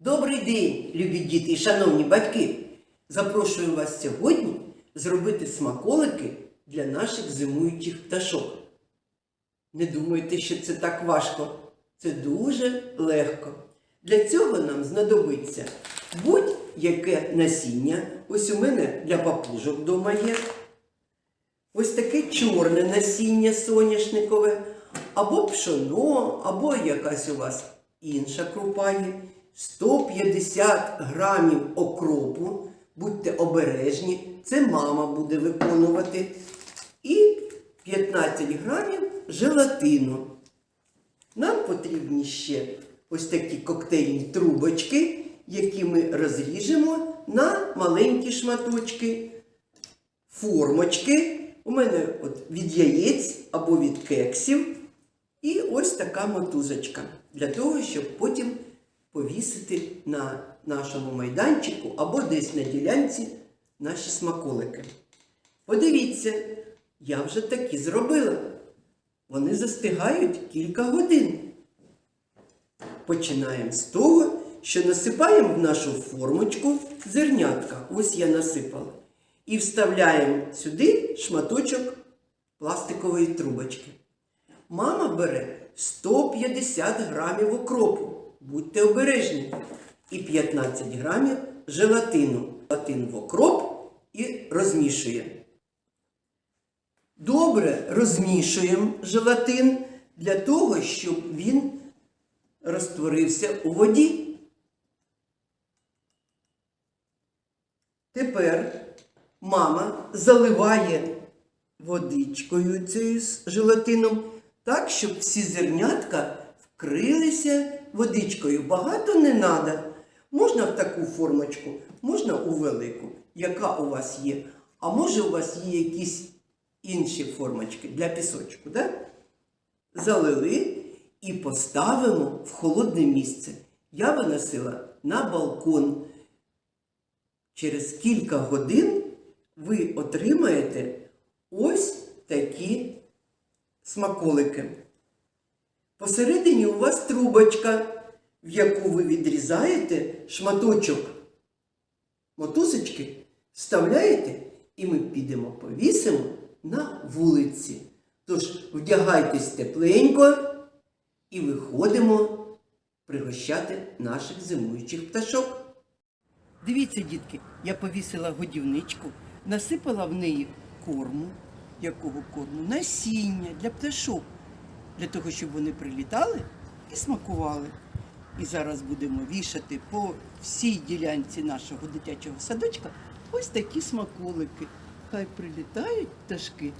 Добрий день, любі діти і шановні батьки! Запрошую вас сьогодні зробити смаколики для наших зимуючих пташок. Не думайте, що це так важко. Це дуже легко. Для цього нам знадобиться будь-яке насіння. Ось у мене для папужок вдома є. Ось таке чорне насіння соняшникове, або пшоно, або якась у вас інша крупа є. 150 грамів окропу. Будьте обережні, це мама буде виконувати. І 15 грамів желатину. Нам потрібні ще ось такі коктейльні трубочки, які ми розріжемо на маленькі шматочки формочки. У мене от від яєць або від кексів. І ось така мотузочка для того, щоб потім повісити на нашому майданчику або десь на ділянці наші смаколики. Подивіться, я вже такі зробила. Вони застигають кілька годин. Починаємо з того, що насипаємо в нашу формочку зернятка. Ось я насипала. І вставляємо сюди шматочок пластикової трубочки. Мама бере 150 грамів окропу. Будьте обережні. І 15 грамів желатину. Желатин в окроп і розмішує. Добре розмішуємо желатин для того, щоб він розтворився у воді. Тепер мама заливає водичкою цією з желатином так, щоб всі зернятка вкрилися водичкою. Багато не треба. Можна в таку формочку, можна у велику, яка у вас є. А може у вас є якісь інші формочки для пісочку. Да? Залили і поставимо в холодне місце. Я виносила на балкон. Через кілька годин ви отримаєте ось такі смаколики. Посередині у вас трубочка, в яку ви відрізаєте шматочок мотузочки, вставляєте, і ми підемо повісимо на вулиці. Тож вдягайтесь тепленько і виходимо пригощати наших зимуючих пташок. Дивіться, дітки, я повісила годівничку, насипала в неї корму. Якого корму? Насіння для пташок, для того, щоб вони прилітали і смакували. І зараз будемо вішати по всій ділянці нашого дитячого садочка ось такі смаколики. Хай прилітають пташки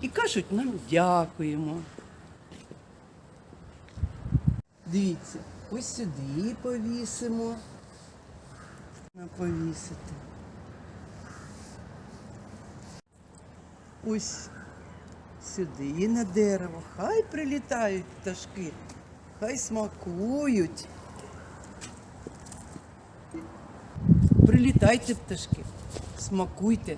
і кажуть нам дякуємо. Дивіться, ось сюди повісимо. Повісити. Ось сюди на дерево. Хай прилітають пташки, хай смакують. Прилітайте, пташки, смакуйте.